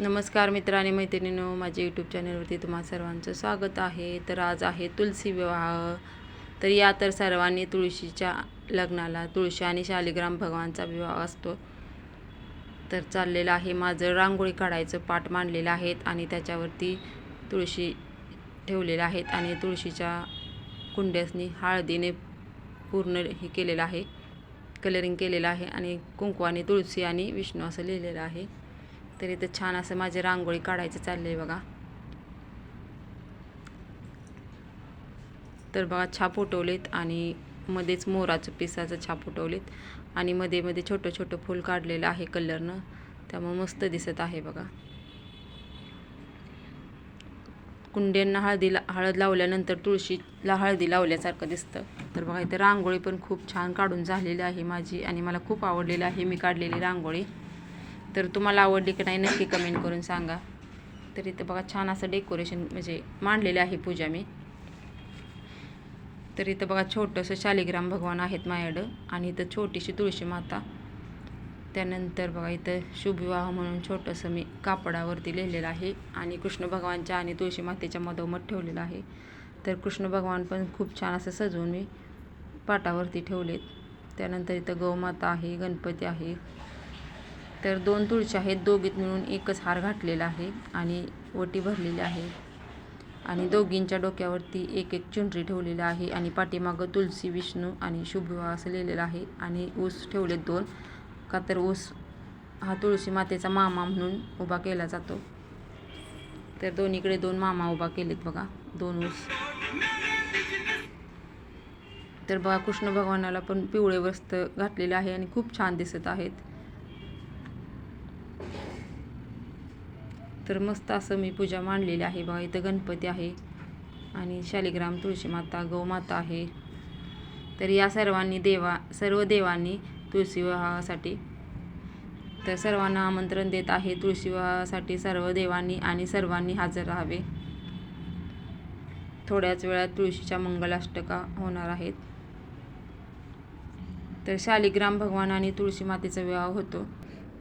नमस्कार मित्र आणि मैत्रिणींनो माझ्या यूट्यूब चॅनलवरती तुम्हा सर्वांचं स्वागत आहे. तर आज आहे तुलसी विवाह. तर या तर सर्वांनी तुळशीच्या लग्नाला तुळशी आणि शालिग्राम भगवानचा विवाह असतो. तर चाललेलं आहे माझं रांगोळी काढायचं पाठ मांडलेलं आहेत आणि त्याच्यावरती तुळशी ठेवलेल्या आहेत आणि तुळशीच्या कुंड्यासनी हळदीने पूर्ण हे केलेलं आहे कलरिंग केलेलं आहे आणि कुंकवाने तुळशी आणि विष्णू असं लिहिलेलं आहे. तर इथं छान असं माझी रांगोळी काढायचं चाललं आहे बघा. तर बघा छाप उठवलेत आणि मध्येच मोराचं पिसाचं छाप उठवलेत. आणि मध्ये मध्ये छोटं छोटं फूल काढलेलं आहे कलरनं. त्यामुळे मस्त दिसत आहे बघा. कुंड्यांना हळदीला हळद लावल्यानंतर तुळशीला हळदी लावल्यासारखं दिसतं. तर बघा इथं रांगोळी पण खूप छान काढून झालेली आहे माझी आणि मला खूप आवडलेली आहे. मी काढलेली रांगोळी. तर तुम्हाला आवडली की नाही नक्की कमेंट करून सांगा. तर इथं बघा छान असं डेकोरेशन म्हणजे मांडलेलं आहे पूजा मी. तर इथं बघा छोटंसं शालिग्राम भगवान आहेत माझ्याकडं आणि इथं छोटीशी तुळशी माता. त्यानंतर बघा इथं शुभविवाह म्हणून छोटंसं मी कापडावरती लिहिलेलं आहे आणि कृष्ण भगवानच्या आणि तुळशी मातेच्या मधोमध ठेवलेलं आहे. तर कृष्ण भगवान पण खूप छान असं सजवून मी पाटावरती ठेवलेत. त्यानंतर इथं गौमाता आहे गणपती आहे. तर दोन तुळशी आहेत दोघीत मिळून एकच हार घातलेला आहे आणि ओटी भरलेली आहे. आणि दोघींच्या डोक्यावरती एक एक चुनरी ठेवलेली आहे आणि पाठीमागं तुलसी विष्णू आणि शुभ असं लिहिलेलं आहे. आणि ऊस ठेवलेत दोन का तर ऊस हा तुळशी मातेचा मामा म्हणून उभा केला जातो. तर दोन्हीकडे दोन मामा उभा केलेत बघा दोन ऊस. तर बघा कृष्ण भगवानाला पण पिवळे वस्त्र घातलेले आहे आणि खूप छान दिसत आहेत. तर मस्त असं मी पूजा मांडलेली आहे बघा इथं गणपती आहे आणि शालिग्राम तुळशी माता गौमाता आहे. तर या सर्वांनी देवा सर्व देवांनी तुळशी विवाहासाठी तर सर्वांना आमंत्रण देत आहे तुळशी विवाहासाठी सर्व देवांनी आणि सर्वांनी हजर राहावे. थोड्याच वेळात तुळशीच्या मंगलाष्टका होणार आहेत. तर शालिग्राम भगवान आणि तुळशी मातेचा विवाह होतो.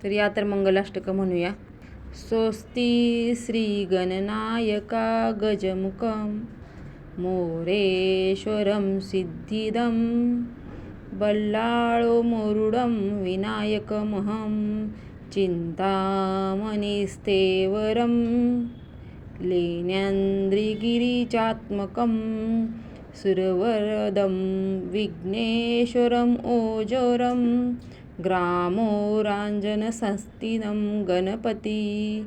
तर या तर मंगलाष्टकं म्हणूया. स्वस्ति श्रीगणनायका गजमुखं मोरेश्वरं सिद्धिदं बल्लाळो मुरुडं विनायकमहं चिन्तामणिस्तेवरं लेन्यान्द्रिगिरिचात्मकं सुरवरदं विघ्नेश्वरम् ओजोरम् ग्रामोराञ्जनसंस्थितं गणपती।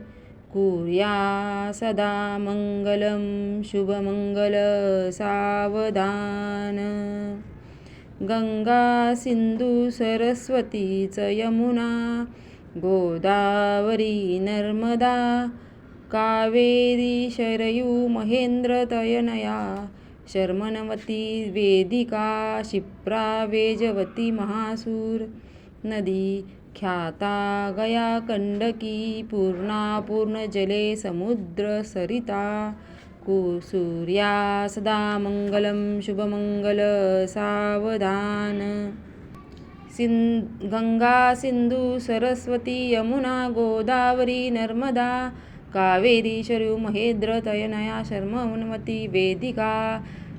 कुर्या सदा मङ्गलं शुभमङ्गलसावधान गङ्गा सिन्धुसरस्वती च यमुना। गोदावरी नर्मदा। कावेरी शरयू महेन्द्रतयनया शर्मणवती वेदिका क्षिप्रा वेजवती महासूर। नदी ख्याता गया कंडकी पूर्णा पूर्णजले समुद्र सरिता। कुसूर्या सदा मङ्गलं शुभमङ्गल सावधान। सिन् गङ्गा सिन्धु सरस्वती यमुना गोदावरी नर्मदा कावेरी शरु महेंद्र तयनया शर्मवनवती वेदिका।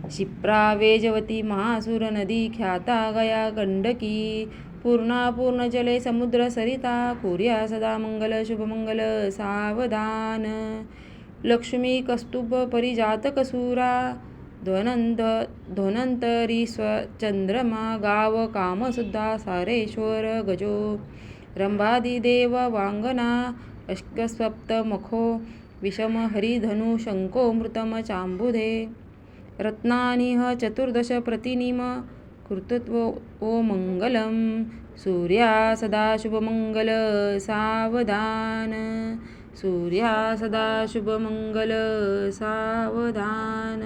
क्षिप्रा वेजवती महासुर नदी ख्याता गया गंडकी पूर्णा पूर्णजले समुद्र सरिता कुर्या सदा मंगल शुभमंगल सावधान। लक्ष्मी कस्तुभ परिजात कसूरा ध्वनंत ध्वनंतरी स्वचंद्रमा गाव कामसुद्धा सारेश्वर गजो। रंभादिदेव वांगना अष्टसप्तमुखो विषम हरिधनु मृतम चाम्बुधे। रत्नानिह चतुर्दश प्रतिनिम कृतत्व ओ मङ्गलं सूर्या सदा शुभमङ्गल सावधान। सूर्या सदा शुभमङ्गल सावधान।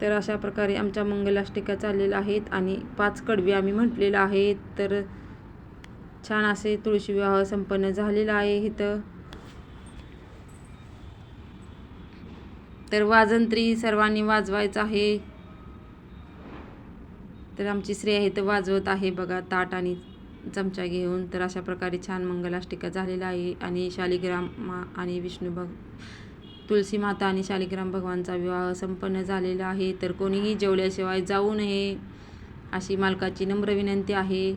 तर अशा प्रकारे आमच्या मंगलाष्टिका चाललेल्या आहेत आणि पाच कडवे आम्ही म्हटलेलं आहेत. तर छान असे तुळशी विवाह संपन्न झालेला आहे इथं. तर वाजंत्री सर्वांनी वाजवायचं आहे. तर आमची स्त्री आहे तर वाजवत आहे बघा ताट आणि चमचा घेऊन. तर अशा प्रकारे छान मंगलाष्टिका झालेला आहे आणि शालिग्राम मा आणि विष्णू भग तुलसी माता आणि शालिग्राम भगवानचा विवाह संपन्न झालेला आहे. तर कोणीही जेवल्याशिवाय जाऊ नये अशी मालकाची नम्र विनंती आहे.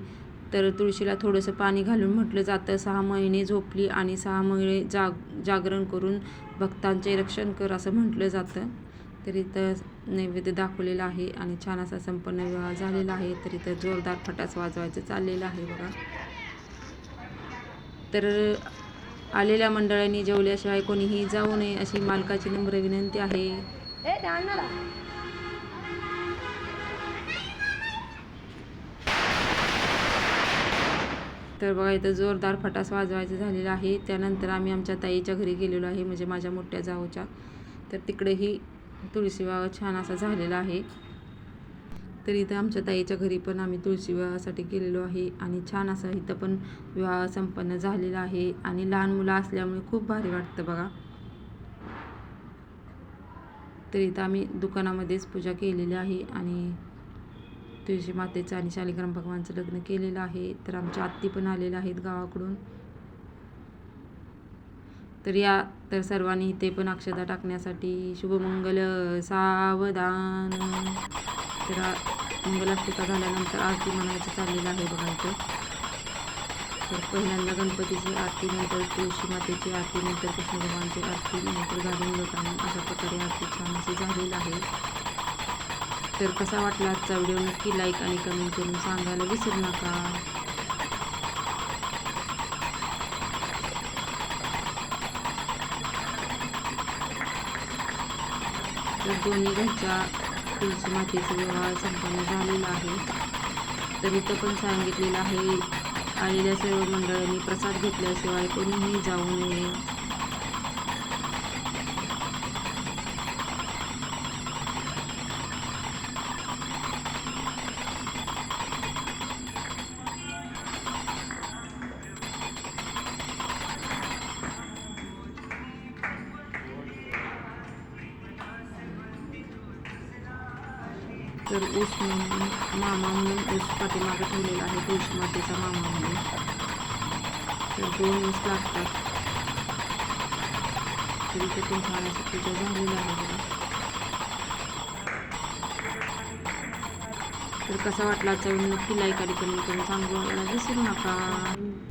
तर तुळशीला थोडंसं पाणी घालून म्हटलं जातं. सहा महिने झोपली आणि सहा महिने जाग जागरण करून भक्तांचे रक्षण कर असं म्हटलं जातं. तर इथं नैवेद्य दाखवलेला आहे आणि छान असा संपन्न विवाह झालेला आहे. तर इथं जोरदार फटास वाजवायचं चाललेलं आहे बघा. तर आलेल्या मंडळांनी जेवल्याशिवाय कोणीही जाऊ नये अशी मालकाची नम्र विनंती आहे. तर बघा इथं जोरदार फटास वाजवायचं झालेलं आहे. त्यानंतर आम्ही आमच्या ताईच्या घरी गेलेलो आहे म्हणजे माझ्या मोठ्या जाऊच्या. तर तिकडेही तुळशी विवाह छान असा झालेला आहे. तर इथं आमच्या ताईच्या घरी पण आम्ही तुळशी विवाहासाठी गेलेलो आहे आणि छान असा इथं पण विवाह संपन्न झालेला आहे आणि लहान मुलं असल्यामुळे खूप भारी वाटतं बघा. तर इथं आम्ही दुकानामध्येच पूजा केलेली आहे आणि तुळशी मातेचं आणि शालिग्राम भगवानचं लग्न केलेलं आहे. तर आमच्या आत्ती पण आलेल्या आहेत गावाकडून. तर या तर सर्वांनी इथे पण अक्षता टाकण्यासाठी शुभमंगल सावधान. तर आ- मंगलाष्टिका झाल्यानंतर आरती म्हणायचं चाललेलं आहे बघा इथं. तर पहिल्यांदा गणपतीची आरती नंतर तुळशी मातेची आरती नंतर कृष्ण भगवानची आरती नंतर गाडून लोकांनी अशा प्रकारे आरती छान अशी झालेली आहे. तर कसा वाटला आजचा व्हिडिओ? नक्की लाईक आणि कमेंट करून सांगायला विसरू नका. तर दोन्ही घरच्या तुळशी मातेचा व्यवहार संपन्न झालेला आहे. तर इथं पण सांगितलेलं आहे आलेल्या सर्व मंडळांनी प्रसाद घेतल्याशिवाय कोणीही जाऊ नये. तर ऊस म्हणून मामा म्हणून ऊस पाठीमागे ठेवलेला आहे तुळशी मातेचा मामा म्हणून. तर दोन ऊस लागतात. तरी ते पण झालेलं पूजा झालेली आहे तर कसा वाटला आजचा नक्की लाईक आणि कमेंट करून सांगू. विसरू नका.